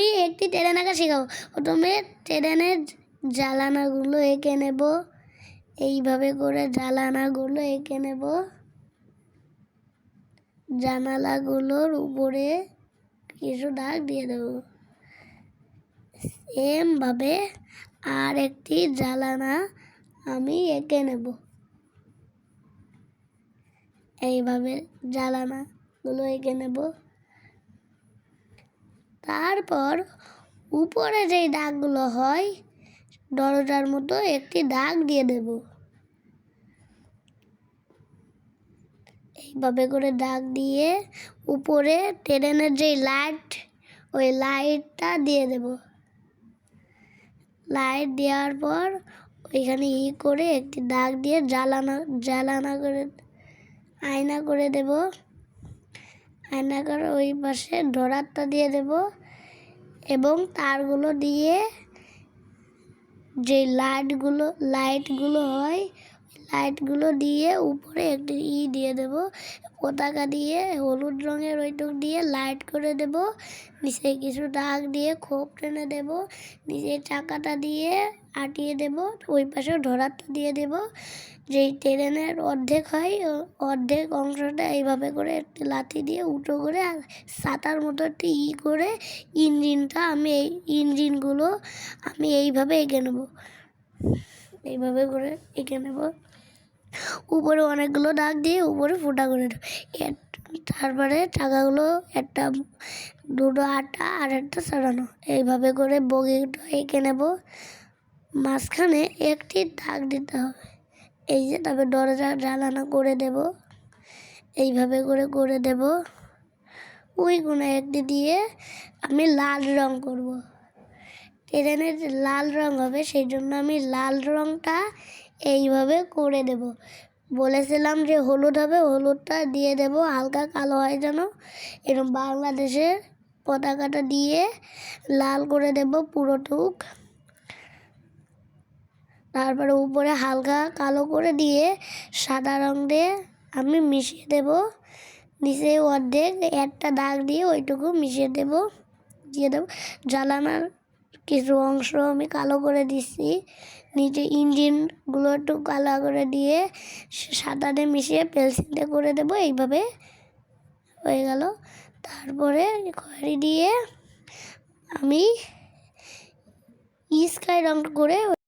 আমি একটি ট্রেন আঁকা শেখাবো প্রথমে ট্রেনের জ্বালানাগুলো এঁকে নেব। এইভাবে করে জ্বালানাগুলো এঁকে নেব। জানালাগুলোর উপরে কিছু দাগ দিয়ে দেবো। সেমভাবে আর একটি জ্বালানা আমি এঁকে নেব। এইভাবে জ্বালানাগুলো এঁকে নেব। তারপর উপরে যেই দাগগুলো হয়, দরজার মতো একটি দাগ দিয়ে দেব। এইভাবে করে দাগ দিয়ে উপরে ট্রেনের যেই লাইট, ওই লাইটটা দিয়ে দেব। লাইট দেওয়ার পর ওইখানে ই করে একটি দাগ দিয়ে জ্বালানা জ্বালানা করে, আয়না করে দেব। আয়না করে ওই পাশে ডোরাটা দিয়ে দেব এবং তারগুলো দিয়ে যে লাইটগুলো লাইটগুলো হয় লাইটগুলো দিয়ে উপরে একটি ই দিয়ে দেব। পতাকা দিয়ে, হলুদ রঙের ওইটুক দিয়ে লাইট করে দেব। নিচে কিছু দাগ দিয়ে খোপ টেনে দেব। নিচে চাকাটা দিয়ে আটিয়ে দেব। ওই পাশে ঢোরারটা দিয়ে দেব। যেই ট্রেনের অর্ধেক হয় অর্ধেক অংশটা এইভাবে করে একটি লাথি দিয়ে উঁচু করে আর সাতার মতো একটি ই করে ইঞ্জিনটা আমি এই ইঞ্জিনগুলো আমি এইভাবে এঁকে নেব। এইভাবে করে এঁকে নেব। উপরে অনেকগুলো দাগ দিয়ে উপরে ফোঁটা করে এর- তারপরে টাকাগুলো একটা দুটো আটা আর একটা সারানো এইভাবে করে বগিটা এঁকে নেব। মাঝখানে একটি দাগ দিতে হবে। এই যে তারপরে দরজা জ্বালানো করে দেব। এইভাবে করে করে দেব। ওই কোনো একটি দিয়ে আমি লাল রং করব। ট্রেনের লাল রং হবে সেই জন্য আমি লাল রংটা এইভাবে করে দেব। বলেছিলাম যে হলুদ হবে, হলুদটা দিয়ে দেব, হালকা কালো হয় যেন। এরকম বাংলাদেশের পতাকাটা দিয়ে লাল করে দেব পুরোটুক তারপরে উপরে হালকা কালো করে দিয়ে সাদা রং দিয়ে আমি মিশিয়ে দেব। নিচে অর্ধেক একটা দাগ দিয়ে ওইটুকু মিশিয়ে দেব, দিয়ে দেবো। জ্বালানার কিছু অংশ আমি কালো করে দিচ্ছি নিচে ইঞ্জিনগুলো একটু কালো করে দিয়ে সাদাতে মিশিয়ে পেন্সিলটা করে দেবো, এইভাবে হয়ে গেল। তারপরে খড়ি দিয়ে আমি স্কাই রং করে